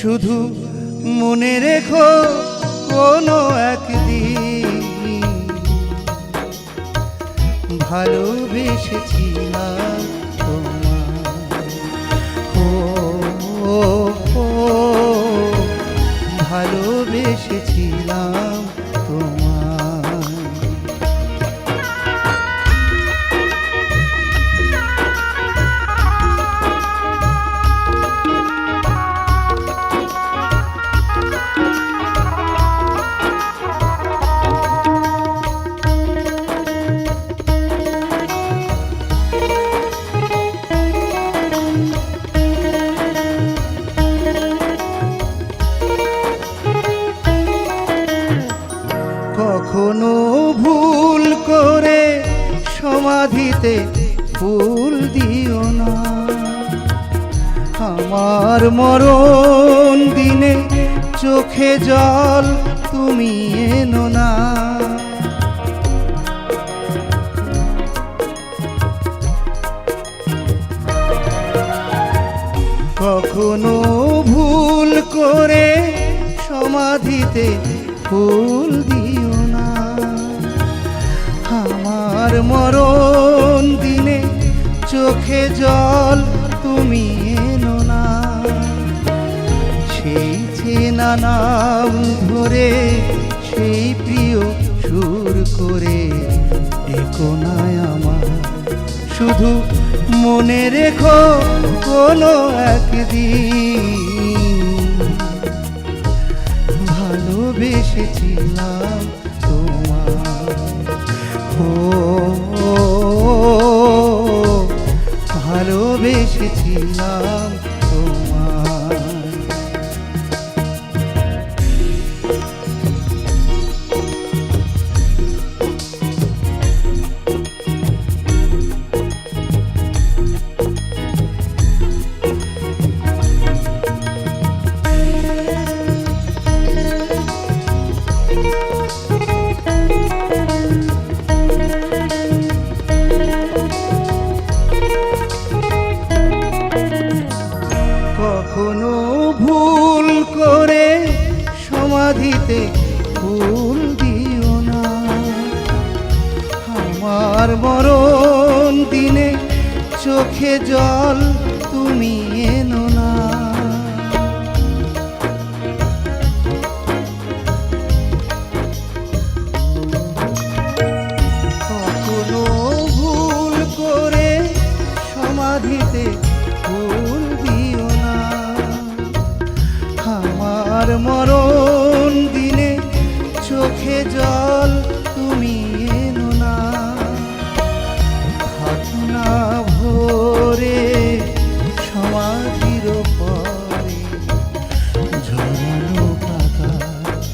শুধু মনে রেখো কোনো একদিন। ভালোবেসেছিলাম কখনো ভুল করে সমাধিতে ফুল দিও না। আমার মরণ দিনে চোখে জল তুমি এনো না। কখনো ভুল করে সমাধিতে ফুল দিও মরণ দিনে চোখে জল তুমি এনো না। সেই চেনা নাম ধরে, সেই প্রিয় সুর করে ডেকো না আমার। শুধু মনে রেখো কোনো একদিন ভালোবেসেছিলাম তোমার। সমাধিতে ফুল দিও না। আমার মরণ দিনে চোখে জল তুমি এনো না। কখনো ভুল করে সমাধিতে ফুল দিও না। আমার মরণ